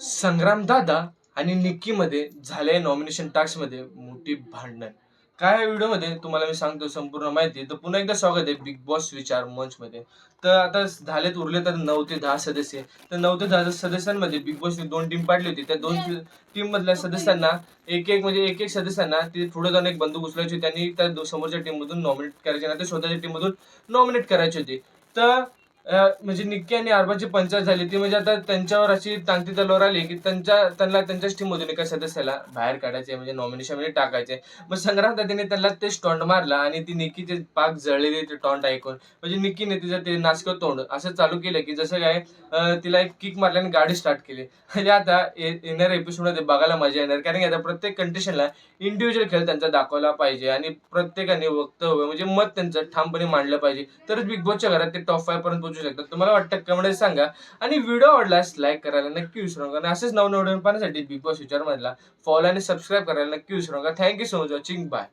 संग्राम दादा आणि निक्कीमध्ये झाले नॉमिनेशन टास्कमध्ये मोठी भांडण. काय या व्हिडिओमध्ये? तुम्हाला मी सांगतो संपूर्ण माहिती. तर पुन्हा एकदा स्वागत आहे बिग बॉस विचार मंचमध्ये. तर आता झालेत उरले तर नऊ ते दहा सदस्य. तर नऊ ते दहा सदस्यांमध्ये बिग बॉसने दोन टीम पाडली होती. त्या दोन टीम मधल्या सदस्यांना एक एक म्हणजे एक एक सदस्यांना ते पुढे जाऊन एक बंदूक उचलायची त्यांनी त्या दो- समोरच्या टीम मधून नॉमिनेट करायचे ना ते स्वतःच्या टीम मधून नॉमिनेट करायचे होते. तर म्हणजे निक्की आणि अरबाची पंचायत झाली. ती म्हणजे आता त्यांच्यावर अशी टांगती तलवार आली की त्यांच्या त्यांना त्यांच्याच टीममधून एका सदस्याला बाहेर काढायचे म्हणजे नॉमिनेशनमध्ये टाकायचे. मग संग्राम दादाने त्यांना ते स्टॉन्ड मारला आणि ती निक्कीचे पाक जळलेले ते टॉन्ट ऐकून म्हणजे निक्कीने तिचं ते नाचकं तोंड असं चालू केलं की जसं काय तिला एक किक मारल्याने गाडी स्टार्ट केली. म्हणजे आता ये- येणाऱ्या एपिसोडमध्ये बघायला मजा येणार कारण की आता प्रत्येक कंडिशनला इंडिव्हिज्युअल खेळ त्यांचा दाखवला पाहिजे आणि प्रत्येकाने वक्तव्य म्हणजे मत त्यांचं ठामपणे मांडलं पाहिजे. तरच बिग बॉसच्या घरात ते टॉप फायव्ह पर्यंत समजू शकतात. तुम्हाला वाटतं कमेंट म्हणजे सांगा. आणि व्हिडिओ आवडल्यास लाईक करायला नक्की विसरू नका. आणि असेच नवनवीन पाहण्यासाठी बिग बॉस विचार मधला फॉलो आणि सबस्क्राईब करायला नक्की विसरू नका. Thank you so much watching bye